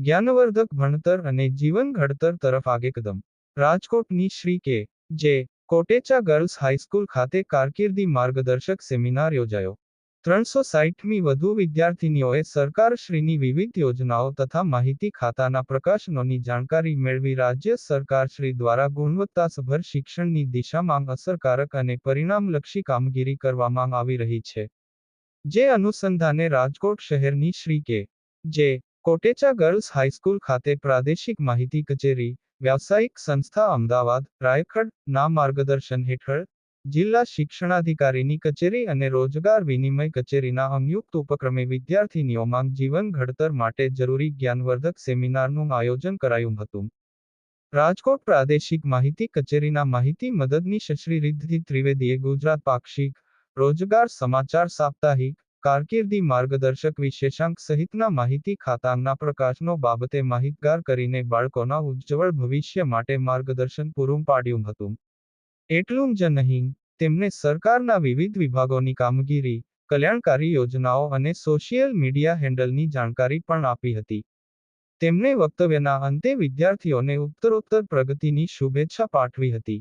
જ્ઞાનવર્ધક ભણતર અને જીવન ઘડતર તરફ આગેકદમ. રાજકોટની શ્રી કે. જે. કોટેચા ગર્લ્સ હાઈસ્કૂલ ખાતે કારકિર્દી માર્ગદર્શક સેમિનાર યોજાયો. ત્રણસો સાહીઠમી વધુ વિદ્યાર્થીનીઓએ સરકારશ્રીની વિવિધ યોજનાઓ તથા માહિતી ખાતાના પ્રકાશનોની જાણકારી મેળવી રાજ્ય સરકારશ્રી દ્વારા ગુણવત્તાસભર શિક્ષણની દિશામાં અસરકારક અને પરિણામલક્ષી કામગીરી કરવામાં આવી રહી છે. જે અનુસંધાને રાજકોટ શહેરની શ્રી કે. જે. કોટેચા ગર્લ્સ હાઈસ્કૂલ ખાતે પ્રાદેશિક માહિતી કચેરી, વ્યાવસાયિક સંસ્થા અમદાવાદ, રાયખડ, ના માર્ગદર્શન હેઠળ, જિલ્લા શિક્ષણાધિકારીની કચેરી અને રોજગાર વિનિમય કચેરીના સંયુક્ત ઉપક્રમે વિદ્યાર્થીનીઓમાં જીવન ઘડતર માટે જરૂરી જ્ઞાનવર્ધક સેમિનારનું આયોજન કરાયું હતું. રાજકોટ પ્રાદેશિક માહિતી કચેરીના માહિતી મદદનીશ શ્રી રિદ્ધિ ત્રિવેદીએ ગુજરાત પાક્ષિક રોજગાર સમાચાર સાપ્તાહિક કારકિર્દી માર્ગદર્શક વિશેષાંક સહિતના માહિતી ખાતાના પ્રકાશનો બાબતે માહિતગાર કરીને બાળકોના ઉજ્જવળ ભવિષ્ય માટે માર્ગદર્શન પૂરું પાડ્યું હતું. એટલું જ નહીં, તેમણે સરકારના વિવિધ વિભાગોની કામગીરી, કલ્યાણકારી યોજનાઓ અને સોશિયલ મીડિયા હેન્ડલની જાણકારી પણ આપી હતી. તેમણે વક્તવ્યના અંતે વિદ્યાર્થીઓને ઉત્તરોત્તર પ્રગતિની શુભેચ્છા પાઠવી હતી.